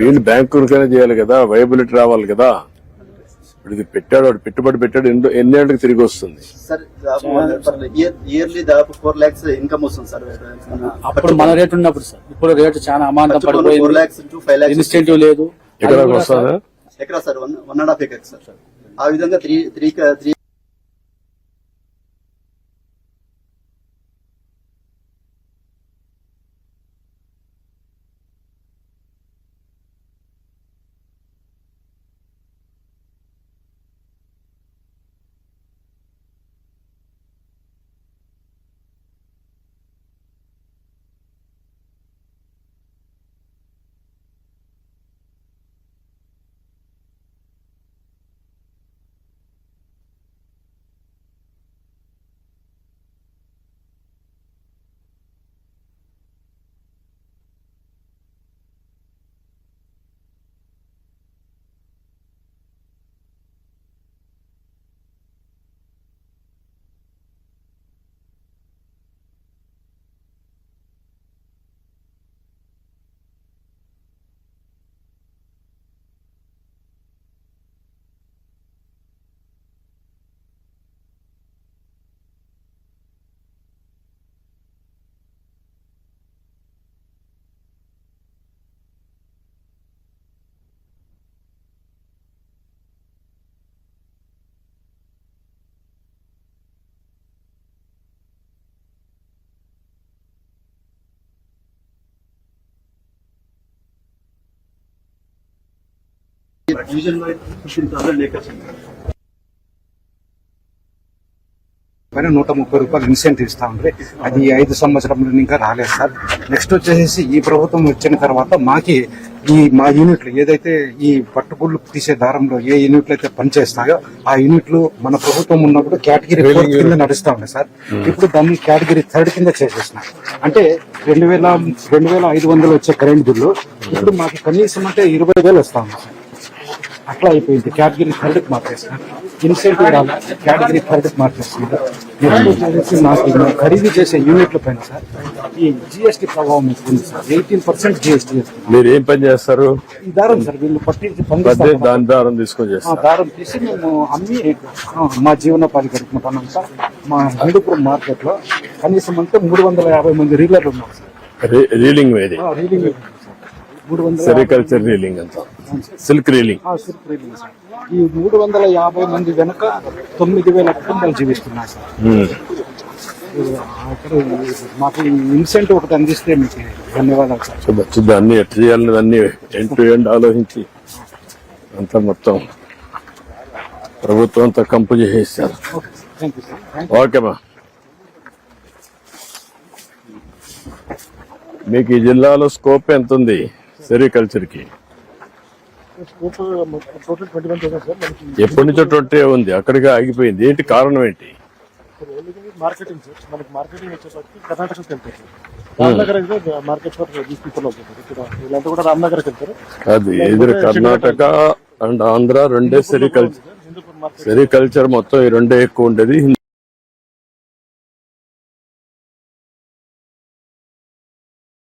వీళ్ళు బ్యాంకులకైనా చేయాలి కదా వైబిలిటీ రావాలి కదా. ఇప్పుడు ఇది పెట్టాడు వాడు పెట్టుబడి పెట్టాడు ఎన్నో ఎన్నేళ్ళకి తిరిగి వస్తుంది. సార్ ఇయర్ ఇయర్లీ దాదాపు ఫోర్ లాక్స్ ఇన్కమ్ వస్తుంది సార్. అప్పుడు మన రేట్ ఉన్నప్పుడు సార్. ఇప్పుడు రేటు చాలా అమాంతం ఫోర్ పడిపోయింది. Lakhs to five lakhs incentive లేదు. వస్తుందా? ఎకరా sir one one and half acre sir. ఆ విధంగా త్రీ త్రీ త్రీ పైన నూట ముప్పై రూపాయలు ఇన్సెంటివ్ ఇస్తా ఉంది అది ఐదు సంవత్సరంలో ఇంకా రాలేదు సార్. నెక్స్ట్ వచ్చేసి ఈ ప్రభుత్వం వచ్చిన తర్వాత మాకి ఈ మా యూనిట్లు ఏదైతే ఈ పట్టుగుళ్ళు తీసే దారంలో ఏ యూనిట్లు అయితే పనిచేస్తాయో ఆ యూనిట్లు మన ప్రభుత్వం ఉన్నప్పుడు కేటగిరీ ఫోర్ కింద నడుస్తా ఉంది సార్. ఇప్పుడు దాన్ని కేటగిరీ థర్డ్ కింద చేసేసిన అంటే రెండు వేల రెండు వేల ఐదు వందలు వచ్చే కరెంట్ బిల్లు ఇప్పుడు మాకు కనీసం అంటే ఇరవై వేలు వస్తా ఉంది సార్. అట్లా అయిపోయింది. కేటగిరీ థర్డ్కి మార్చేస్తున్నారు ఇన్సెంటివ్ రాదు కేటగిరీ థర్డ్ మార్చేస్తున్నారు నాకు ఖరీదు చేసే యూనిట్ల పైన సార్ ఈ జిఎస్టీ ప్రభావం ఎక్కువ ఉంది సార్. ఎయిటీన్ పర్సెంట్ జిఎస్టీ మీరు ఏం పని చేస్తారు? ఈ దారం సార్ వీళ్ళు పట్టించి పండిస్తారు దాని దారం తీసుకొని చేస్తారు. దారం తీసి మేము అమ్మి మా జీవనోపాధి గడుపుకుంటున్నాం సార్. మా హిందూపురం మార్కెట్లో కనీసం అంటే మూడు వందల యాభై మంది రీలర్లు ఉన్నారు sir. Reeling reeling sericulture reeling అంతా silk reeling silk reeling sir. ఈ మూడు వందల యాభై మంది వెనుక తొమ్మిది వేల కుటుంబాలు జీవిస్తున్నాయి సార్. మాకు ఇన్సెంటివ్ ఒకటి అందిస్తే మీకు ధన్యవాదాలు సార్. చూద్దాం చూద్దాం అన్ని ఎట్లా చేయాలని అన్ని ఎండ్ టు ఎండ్ ఆలోచించి అంతా మొత్తం ప్రభుత్వం అంతా కంపు చేసేసారు ఓకేమా మీకు ఈ జిల్లాలో స్కోప్ ఎంత ఉంది సెరికల్చర్కి total twenty one thousand sir మనకి ఎప్పటి నుంచో ట్వంటీ ఉంది అక్కడికి ఆగిపోయింది. ఏంటి కారణం ఏంటి? మార్కెటింగ్ సార్ మనకి మార్కెటింగ్ వచ్చేసరికి కర్ణాటకకి వెళ్తారు సార్ రామ్నగర్ అయితే మార్కెట్ ఫర్ దీస్ పీపుల్ అవుతుంది ఇక్కడ వీళ్ళంతా కూడా రామ్నగర్కి వెళ్తారు. అది ఎదురు కర్ణాటక అండ్ ఆంధ్ర రెండే సెరికల్చర్ సెరికల్చర్ మొత్తం ఈ రెండే ఎక్కువ ఉండేది.